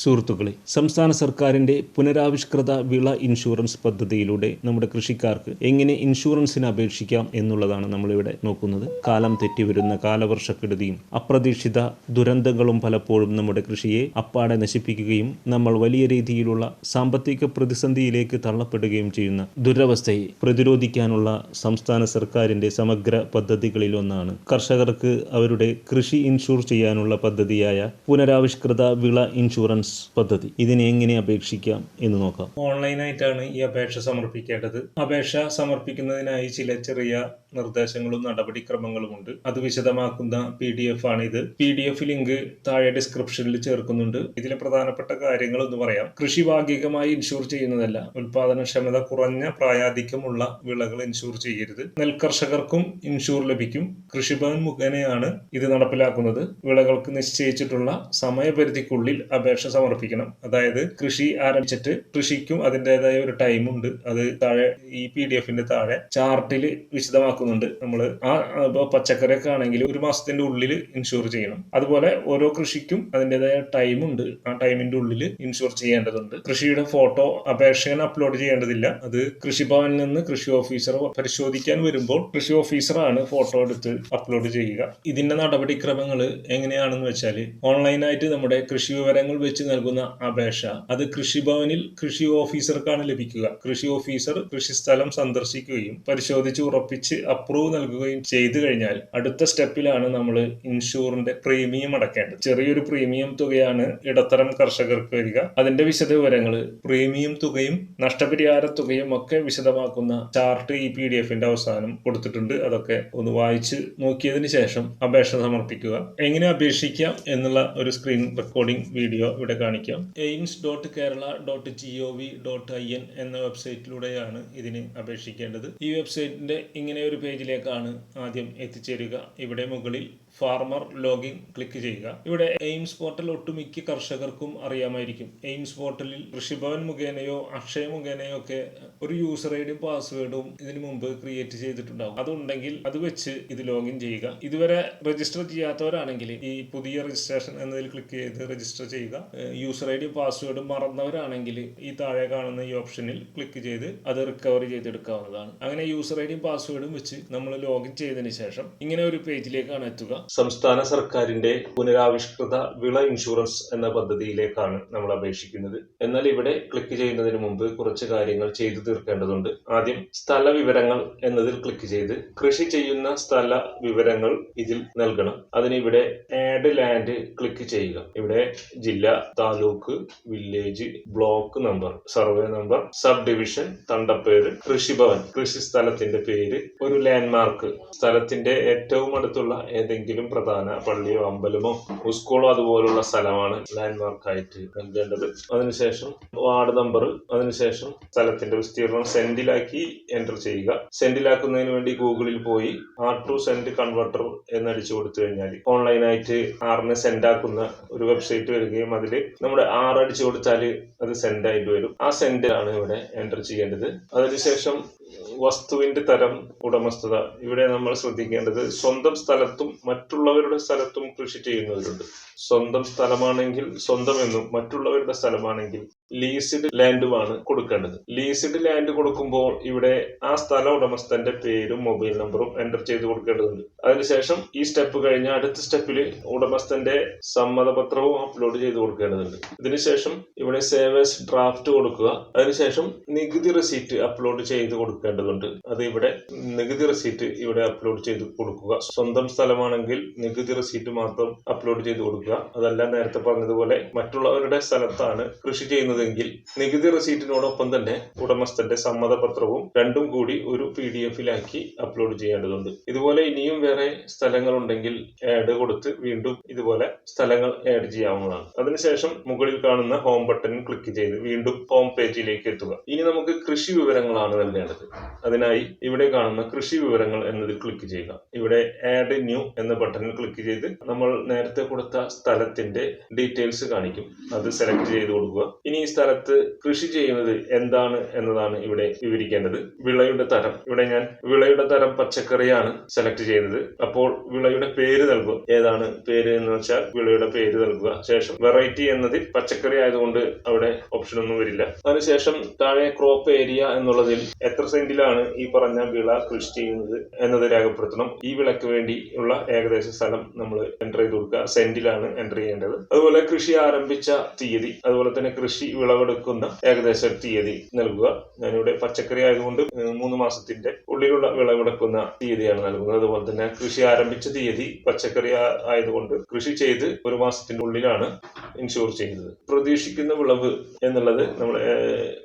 സുഹൃത്തുക്കളെ സംസ്ഥാന സർക്കാരിന്റെ പുനരാവിഷ്കൃത വിള ഇൻഷുറൻസ് പദ്ധതിയിലൂടെ നമ്മുടെ കൃഷിക്കാർക്ക് എങ്ങനെ ഇൻഷുറൻസിന് അപേക്ഷിക്കാം എന്നുള്ളതാണ് നമ്മളിവിടെ നോക്കുന്നത്. കാലം തെറ്റി വരുന്ന കാലവർഷക്കെടുതിയും അപ്രതീക്ഷിത ദുരന്തങ്ങളും പലപ്പോഴും നമ്മുടെ കൃഷിയെ അപ്പാടെ നശിപ്പിക്കുകയും നമ്മൾ വലിയ രീതിയിലുള്ള സാമ്പത്തിക പ്രതിസന്ധിയിലേക്ക് തള്ളപ്പെടുകയും ചെയ്യുന്ന ദുരവസ്ഥയെ പ്രതിരോധിക്കാനുള്ള സംസ്ഥാന സർക്കാരിന്റെ സമഗ്ര പദ്ധതികളിലൊന്നാണ്. കർഷകർക്ക് അവരുടെ കൃഷി ഇൻഷുർ ചെയ്യാനുള്ള പദ്ധതിയായ പുനരാവിഷ്കൃത വിള ഇൻഷുറൻസ് പദ്ധതി. ഇതിനെ എങ്ങനെ അപേക്ഷിക്കാം എന്ന് നോക്കാം. ഓൺലൈനായിട്ടാണ് ഈ അപേക്ഷ സമർപ്പിക്കേണ്ടത്. അപേക്ഷ സമർപ്പിക്കുന്നതിനായി ചില ചെറിയ നിർദ്ദേശങ്ങളും നടപടിക്രമങ്ങളും ഉണ്ട് അത് വിശദമാക്കുന്ന പി ഡി എഫ് ആണ് ഇത് പി ഡി എഫ് ലിങ്ക് താഴെ ഡിസ്ക്രിപ്ഷനിൽ ചേർക്കുന്നുണ്ട്. ഇതിലെ പ്രധാനപ്പെട്ട കാര്യങ്ങൾ എന്ന് പറയാം. കൃഷി ഭാഗികമായി ഇൻഷൂർ ചെയ്യുന്നതല്ല. ഉൽപാദനക്ഷമത കുറഞ്ഞ പ്രായാധിക്യമുള്ള വിളകൾ ഇൻഷൂർ ചെയ്യരുത്. നെൽകർഷകർക്കും ഇൻഷൂർ ലഭിക്കും. കൃഷിഭവൻ മുഖേനയാണ് ഇത് നടപ്പിലാക്കുന്നത്. വിളകൾക്ക് നിശ്ചയിച്ചിട്ടുള്ള സമയപരിധിക്കുള്ളിൽ അപേക്ഷ സമർപ്പിക്കണം. അതായത് കൃഷി ആരംഭിച്ചിട്ട് കൃഷിക്കും അതിന്റെതായ ഒരു ടൈമുണ്ട് അത് താഴെ ഈ പി ഡി എഫിന്റെ താഴെ ചാർട്ടിൽ വിശദമാക്കുന്നുണ്ട്. നമ്മൾ ആ പച്ചക്കറിയൊക്കെ ആണെങ്കിൽ ഒരു മാസത്തിന്റെ ഉള്ളിൽ ഇൻഷുർ ചെയ്യണം. അതുപോലെ ഓരോ കൃഷിക്കും അതിന്റെതായ ടൈമുണ്ട് ആ ടൈമിന്റെ ഉള്ളിൽ ഇൻഷുർ ചെയ്യേണ്ടതുണ്ട്. കൃഷിയുടെ ഫോട്ടോ അപേക്ഷകൻ അപ്ലോഡ് ചെയ്യേണ്ടതില്ല. അത് കൃഷിഭവനിൽ നിന്ന് കൃഷി ഓഫീസർ പരിശോധിക്കാൻ വരുമ്പോൾ കൃഷി ഓഫീസറാണ് ഫോട്ടോ എടുത്ത് അപ്ലോഡ് ചെയ്യുക. ഇതിന്റെ നടപടിക്രമങ്ങൾ എങ്ങനെയാണെന്ന് വെച്ചാൽ ഓൺലൈനായിട്ട് നമ്മുടെ കൃഷി വിവരങ്ങൾ വെച്ച് നൽകുന്ന അപേക്ഷ. അത് കൃഷിഭവനിൽ കൃഷി ഓഫീസർക്കാണ് ലഭിക്കുക. കൃഷി ഓഫീസർ കൃഷിസ്ഥലം സന്ദർശിക്കുകയും പരിശോധിച്ച് ഉറപ്പിച്ച് അപ്രൂവ് നൽകുകയും ചെയ്തു കഴിഞ്ഞാൽ അടുത്ത സ്റ്റെപ്പിലാണ് നമ്മൾ ഇൻഷൂറിന്റെ പ്രീമിയം അടക്കേണ്ടത്. ചെറിയൊരു പ്രീമിയം തുകയാണ് ഇടത്തരം കർഷകർക്ക് വരിക. അതിന്റെ വിശദ വിവരങ്ങൾ പ്രീമിയം തുകയും നഷ്ടപരിഹാര തുകയും ഒക്കെ വിശദമാക്കുന്ന ചാർട്ട് ഈ പി ഡി എഫിന്റെ അവസാനം കൊടുത്തിട്ടുണ്ട്. അതൊക്കെ ഒന്ന് വായിച്ച് നോക്കിയതിന് ശേഷം അപേക്ഷ സമർപ്പിക്കുക. എങ്ങനെ അപേക്ഷിക്കാം എന്നുള്ള ഒരു സ്ക്രീൻ റെക്കോർഡിംഗ് വീഡിയോ ഇവിടെ കാണിക്കാം. AIMS dot Kerala dot G O V dot I N എന്ന വെബ്സൈറ്റിലൂടെയാണ് ഇതിന് അപേക്ഷിക്കേണ്ടത്. ഈ വെബ്സൈറ്റിന്റെ ഇങ്ങനെ ഒരു പേജിലേക്കാണ് ആദ്യം എത്തിച്ചേരുക. ഇവിടെ മുകളിൽ ഫാർമർ ലോഗിൻ ക്ലിക്ക് ചെയ്യുക. ഇവിടെ എയിംസ് പോർട്ടൽ ഒട്ടുമിക്ക കർഷകർക്കും അറിയാമായിരിക്കും. എയിംസ് പോർട്ടലിൽ കൃഷിഭവൻ മുഖേനയോ അക്ഷയ മുഖേനയോ ഒക്കെ ഒരു യൂസർ ഐ ഡിയും പാസ്വേഡും ഇതിനു മുമ്പ് ക്രിയേറ്റ് ചെയ്തിട്ടുണ്ടാകും. അതുണ്ടെങ്കിൽ അത് വെച്ച് ഇത് ലോഗിൻ ചെയ്യുക. ഇതുവരെ രജിസ്റ്റർ ചെയ്യാത്തവരാണെങ്കിൽ ഈ പുതിയ രജിസ്ട്രേഷൻ എന്നതിൽ ക്ലിക്ക് ചെയ്ത് രജിസ്റ്റർ ചെയ്യുക. യൂസർ ഐ ഡിയും പാസ്വേഡും മറന്നവരാണെങ്കിൽ ഈ താഴെ കാണുന്ന ഈ ഓപ്ഷനിൽ ക്ലിക്ക് ചെയ്ത് അത് റിക്കവർ ചെയ്തെടുക്കാവുന്നതാണ്. അങ്ങനെ യൂസർ ഐ ഡിയും പാസ്വേഡും വെച്ച് നമ്മൾ ലോഗിൻ ചെയ്തതിന് ശേഷം ഇങ്ങനെ ഒരു പേജിലേക്കാണ് എത്തുക. സംസ്ഥാന സർക്കാരിന്റെ പുനരാവിഷ്കൃത വിള ഇൻഷുറൻസ് എന്ന പദ്ധതിയിലേക്കാണ് നമ്മൾ അപേക്ഷിക്കുന്നത്. എന്നാൽ ഇവിടെ ക്ലിക്ക് ചെയ്യുന്നതിന് മുമ്പ് കുറച്ച് കാര്യങ്ങൾ ചെയ്തു തീർക്കേണ്ടതുണ്ട്. ആദ്യം സ്ഥല വിവരങ്ങൾ എന്നതിൽ ക്ലിക്ക് ചെയ്ത് കൃഷി ചെയ്യുന്ന സ്ഥല വിവരങ്ങൾ ഇതിൽ നൽകണം. അതിന് ഇവിടെ ആഡ് ലാൻഡ് ക്ലിക്ക് ചെയ്യുക. ഇവിടെ ജില്ല taluk village block number survey number sub division തണ്ടപ്പേര് Krishibhavan കൃഷി സ്ഥലത്തിന്റെ പേര് ഒരു ലാൻഡ്മാർക്ക് സ്ഥലത്തിന്റെ ഏറ്റവും അടുത്തുള്ള ഏതെങ്കിലും പ്രധാന പള്ളിയോ അമ്പലമോ സ്കൂളോ അതുപോലുള്ള സ്ഥലമാണ് ലാൻഡ്മാർക്ക് ആയിട്ട് നൽകേണ്ടത്. അതിനുശേഷം വാർഡ് നമ്പർ അതിനുശേഷം സ്ഥലത്തിന്റെ വിസ്തീർണം സെന്റിലാക്കി എന്റർ ചെയ്യുക. സെന്റിലാക്കുന്നതിന് വേണ്ടി ഗൂഗിളിൽ പോയി ആർ ടു സെന്റ് കൺവെർട്ടർ എന്നടിച്ചു കൊടുത്തു കഴിഞ്ഞാൽ ഓൺലൈനായിട്ട് ആറിന് സെൻഡ് ആക്കുന്ന ഒരു വെബ്സൈറ്റ് വരികയും അതിൽ നമ്മുടെ ആർ അടിച്ചു കൊടുത്താൽ അത് സെൻഡ് ആയിട്ട് വരും. ആ സെൻഡ് ആണ് ഇവിടെ എന്റർ ചെയ്യേണ്ടത്. അതിനുശേഷം വസ്തുവിന്റെ തരം ഉടമസ്ഥത. ഇവിടെ നമ്മൾ ശ്രദ്ധിക്കേണ്ടത് സ്വന്തം സ്ഥലത്തും മറ്റുള്ളവരുടെ സ്ഥലത്തും കൃഷി ചെയ്യുന്നവരുണ്ട്. സ്വന്തം സ്ഥലമാണെങ്കിൽ സ്വന്തം എന്നും മറ്റുള്ളവരുടെ സ്ഥലമാണെങ്കിൽ ലീസ്ഡ് ലാൻഡുമാണ് കൊടുക്കേണ്ടത്. ലീസ്ഡ് ലാൻഡ് കൊടുക്കുമ്പോൾ ഇവിടെ ആ സ്ഥല ഉടമസ്ഥന്റെ പേരും മൊബൈൽ നമ്പറും എന്റർ ചെയ്ത് കൊടുക്കേണ്ടതുണ്ട്. അതിനുശേഷം ഈ സ്റ്റെപ്പ് കഴിഞ്ഞ അടുത്ത സ്റ്റെപ്പിൽ ഉടമസ്ഥന്റെ സമ്മതപത്രവും അപ്ലോഡ് ചെയ്ത് കൊടുക്കേണ്ടതുണ്ട്. ഇതിനുശേഷം ഇവിടെ സേവേഴ്സ് ഡ്രാഫ്റ്റ് കൊടുക്കുക. അതിനുശേഷം നികുതി റെസീറ്റ് അപ്ലോഡ് ചെയ്ത് കൊടുക്കേണ്ടതുണ്ട്. അത് ഇവിടെ നികുതി റെസീറ്റ് ഇവിടെ അപ്ലോഡ് ചെയ്ത് കൊടുക്കുക. സ്വന്തം സ്ഥലമാണെങ്കിൽ നികുതി റെസീറ്റ് മാത്രം അപ്ലോഡ് ചെയ്ത് കൊടുക്കുക. അതല്ല നേരത്തെ പറഞ്ഞതുപോലെ മറ്റുള്ളവരുടെ സ്ഥലത്താണ് കൃഷി ചെയ്യുന്നതെങ്കിൽ നികുതി റെസീറ്റിനോടൊപ്പം തന്നെ ഉടമസ്ഥന്റെ സമ്മതപത്രവും രണ്ടും കൂടി ഒരു പി ഡി എഫിലാക്കി അപ്ലോഡ് ചെയ്യേണ്ടതുണ്ട്. ഇതുപോലെ ഇനിയും വേറെ സ്ഥലങ്ങൾ ഉണ്ടെങ്കിൽ ആഡ് കൊടുത്ത് വീണ്ടും ഇതുപോലെ സ്ഥലങ്ങൾ ആഡ് ചെയ്യാവുന്നതാണ്. അതിനുശേഷം മുകളിൽ കാണുന്ന ഹോം ബട്ടൺ ക്ലിക്ക് ചെയ്ത് വീണ്ടും ഹോം പേജിലേക്ക് എത്തുക. ഇനി നമുക്ക് കൃഷി വിവരങ്ങളാണ് നൽകേണ്ടത് അതിനായി ഇവിടെ കാണുന്ന കൃഷി വിവരങ്ങൾ എന്നതിൽ ക്ലിക്ക് ചെയ്യുക. ഇവിടെ ആഡ് ന്യൂ എന്ന ബട്ടണിൽ ക്ലിക്ക് ചെയ്ത് നമ്മൾ നേരത്തെ കൊടുത്ത സ്ഥലത്തിന്റെ ഡീറ്റെയിൽസ് കാണിക്കും. അത് സെലക്ട് ചെയ്ത് കൊടുക്കുക. ഇനി സ്ഥലത്ത് കൃഷി ചെയ്യുന്നത് എന്താണ് എന്നതാണ് ഇവിടെ വിവരിക്കേണ്ടത്. വിളയുടെ തരം. ഇവിടെ ഞാൻ വിളയുടെ തരം പച്ചക്കറിയാണ് സെലക്ട് ചെയ്യുന്നത്. അപ്പോൾ വിളയുടെ പേര് നൽകുക. ഏതാണ് പേര് എന്ന് വെച്ചാൽ വിളയുടെ പേര് നൽകുക. ശേഷം വെറൈറ്റി എന്നതിൽ പച്ചക്കറി ആയതുകൊണ്ട് അവിടെ ഓപ്ഷൻ ഒന്നും വരില്ല. അതിനുശേഷം താഴെ ക്രോപ്പ് ഏരിയ എന്നുള്ളതിൽ എത്ര സെന്റിലാണ് ഈ പറഞ്ഞ വിള കൃഷി ചെയ്യുന്നത് എന്നത് രേഖപ്പെടുത്തണം. ഈ വിളക്ക് വേണ്ടിയുള്ള ഏകദേശ സ്ഥലം നമ്മൾ എന്റർ ചെയ്ത് കൊടുക്കുക. സെന്റിലാണ് എന്റർ ചെയ്യേണ്ടത്. അതുപോലെ കൃഷി ആരംഭിച്ച തീയതി. അതുപോലെ തന്നെ കൃഷി വിളവെടുക്കുന്ന ഏകദേശ തീയതി നൽകുക. ഞാനിവിടെ പച്ചക്കറി ആയതുകൊണ്ട് മൂന്ന് മാസത്തിന്റെ ഉള്ളിലുള്ള വിളവെടുക്കുന്ന തീയതിയാണ് നൽകുന്നത്. അതുപോലെ തന്നെ കൃഷി ആരംഭിച്ച തീയതി പച്ചക്കറി ആയതുകൊണ്ട് കൃഷി ചെയ്ത് ഒരു മാസത്തിന്റെ ഉള്ളിലാണ് ഇൻഷുർ ചെയ്യുന്നത്. പ്രതീക്ഷിക്കുന്ന വിളവ് എന്നുള്ളത് നമ്മൾ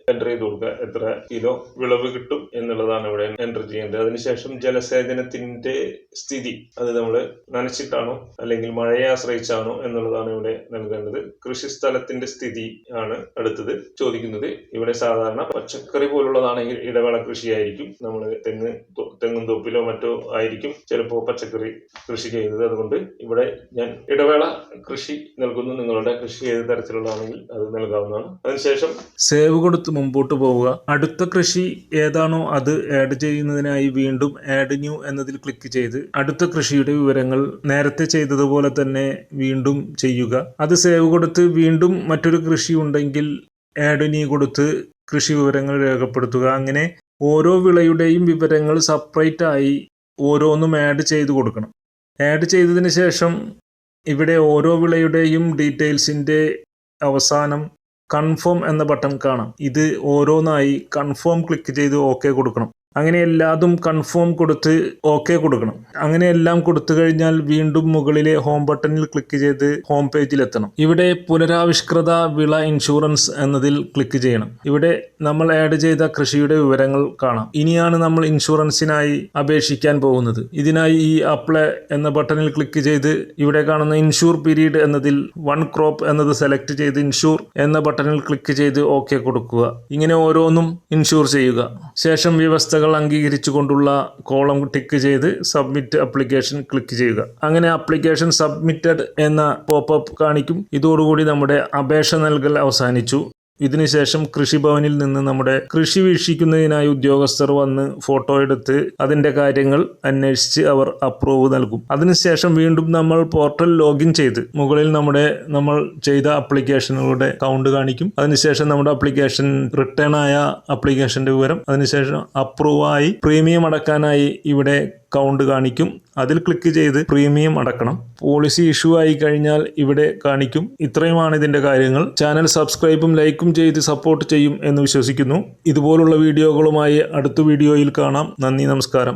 എന്റർ ചെയ്ത് കൊടുക്കുക. എത്ര കിലോ വിളവ് കിട്ടും എന്നുള്ളതാണ് ഇവിടെ എന്റർ ചെയ്യേണ്ടത്. അതിനുശേഷം ജലസേചനത്തിന്റെ സ്ഥിതി അത് നമ്മൾ നനച്ചിട്ടാണോ അല്ലെങ്കിൽ മഴയെ ആശ്രയിച്ചാണോ എന്നുള്ളതാണ് ഇവിടെ നൽകേണ്ടത്. കൃഷി സ്ഥലത്തിന്റെ സ്ഥിതി ആണ് അടുത്തത് ചോദിക്കുന്നത്. ഇവിടെ സാധാരണ പച്ചക്കറി പോലുള്ളതാണെങ്കിൽ ഇടവേള കൃഷിയായിരിക്കും. നമ്മൾ തെങ്ങ് തെങ്ങും തോപ്പിലോ മറ്റോ ആയിരിക്കും ചിലപ്പോൾ പച്ചക്കറി കൃഷി ചെയ്യുന്നത്. അതുകൊണ്ട് ഇവിടെ ഞാൻ ഇടവേള കൃഷി നൽകുന്നു. നിങ്ങളുടെ കൃഷി ഏത് തരത്തിലുള്ളതാണെങ്കിൽ അത് നൽകാവുന്നതാണ്. അതിനുശേഷം സേവ് കൊടുത്ത് മുമ്പോട്ട് പോവുക. അടുത്ത കൃഷി ഏതാണോ അത് ആഡ് ചെയ്യുന്നതിനായി വീണ്ടും ആഡ് ന്യൂ എന്നതിൽ ക്ലിക്ക് ചെയ്ത് അടുത്ത കൃഷിയുടെ വിവരങ്ങൾ നേരത്തെ ചെയ്തതുപോലെ തന്നെ വീണ്ടും ചെയ്യുക. അത് സേവ് കൊടുത്ത് വീണ്ടും മറ്റൊരു കൃഷി ഉണ്ടെങ്കിൽ ആഡ് ന്യൂ കൊടുത്ത് കൃഷി വിവരങ്ങൾ രേഖപ്പെടുത്തുക. അങ്ങനെ ഓരോ വിളയുടെയും വിവരങ്ങൾ സെപ്പറേറ്റ് ആയി ഓരോന്നും ആഡ് ചെയ്ത് കൊടുക്കണം. ആഡ് ചെയ്തതിന് ശേഷം ഇവിടെ ഓരോ വിളയുടെയും ഡീറ്റെയിൽസിന്റെ അവസാനം കൺഫേം എന്ന ബട്ടൺ കാണാം. ഇത് ഓരോന്നായി കൺഫേം ക്ലിക്ക് ചെയ്ത് ഓക്കെ കൊടുക്കണം. അങ്ങനെ എല്ലാതും കൺഫേം കൊടുത്ത് ഓക്കെ കൊടുക്കണം. അങ്ങനെ എല്ലാം കൊടുത്തു കഴിഞ്ഞാൽ വീണ്ടും മുകളിലെ ഹോം ബട്ടണിൽ ക്ലിക്ക് ചെയ്ത് ഹോം പേജിൽ എത്തണം. ഇവിടെ പുനരാവിഷ്കൃത വിള ഇൻഷുറൻസ് എന്നതിൽ ക്ലിക്ക് ചെയ്യണം. ഇവിടെ നമ്മൾ ആഡ് ചെയ്ത കൃഷിയുടെ വിവരങ്ങൾ കാണാം. ഇനിയാണ് നമ്മൾ ഇൻഷുറൻസിനായി അപേക്ഷിക്കാൻ പോകുന്നത്. ഇതിനായി ഈ അപ്ലൈ എന്ന ബട്ടണിൽ ക്ലിക്ക് ചെയ്ത് ഇവിടെ കാണുന്ന ഇൻഷൂർ പീരീഡ് എന്നതിൽ വൺ ക്രോപ്പ് എന്നത് സെലക്ട് ചെയ്ത് ഇൻഷൂർ എന്ന ബട്ടണിൽ ക്ലിക്ക് ചെയ്ത് ഓക്കെ കൊടുക്കുക. ഇങ്ങനെ ഓരോന്നും ഇൻഷൂർ ചെയ്യുക. ശേഷം വ്യവസ്ഥകൾ അംഗീകരിച്ചുകൊണ്ടുള്ള കോളം ടിക്ക് ചെയ്ത് സബ്മിറ്റ് അപ്ലിക്കേഷൻ ക്ലിക്ക് ചെയ്യുക. അങ്ങനെ അപ്ലിക്കേഷൻ സബ്മിറ്റഡ് എന്ന പോപ്പ് കാണിക്കും. ഇതോടുകൂടി നമ്മുടെ അപേക്ഷ നൽകൽ അവസാനിച്ചു. ഇതിനുശേഷം കൃഷിഭവനിൽ നിന്ന് നമ്മുടെ കൃഷി വീക്ഷിക്കുന്നതിനായി ഉദ്യോഗസ്ഥർ വന്ന് ഫോട്ടോ എടുത്ത് അതിന്റെ കാര്യങ്ങൾ അന്വേഷിച്ച് അവർ അപ്രൂവ് നൽകും. അതിനുശേഷം വീണ്ടും നമ്മൾ പോർട്ടൽ ലോഗിൻ ചെയ്ത് മുകളിൽ നമ്മുടെ നമ്മൾ ചെയ്ത അപ്ലിക്കേഷനുകളുടെ കൗണ്ട് കാണിക്കും. അതിനുശേഷം നമ്മുടെ അപ്ലിക്കേഷൻ റിട്ടേൺ ആയ അപ്ലിക്കേഷന്റെ വിവരം. അതിനുശേഷം അപ്രൂവ് ആയി പ്രീമിയം അടക്കാനായി ഇവിടെ കൗണ്ട് കാണിക്കും. അതിൽ ക്ലിക്ക് ചെയ്ത് പ്രീമിയം അടക്കണം. പോളിസി ഇഷ്യൂ ആയി കഴിഞ്ഞാൽ ഇവിടെ കാണിക്കും. ഇത്രയുമാണ് ഇതിന്റെ കാര്യങ്ങൾ. ചാനൽ സബ്സ്ക്രൈബും ലൈക്കും ചെയ്ത് സപ്പോർട്ട് ചെയ്യും എന്ന് വിശ്വസിക്കുന്നു. ഇതുപോലുള്ള വീഡിയോകളുമായി അടുത്ത വീഡിയോയിൽ കാണാം. നന്ദി നമസ്കാരം.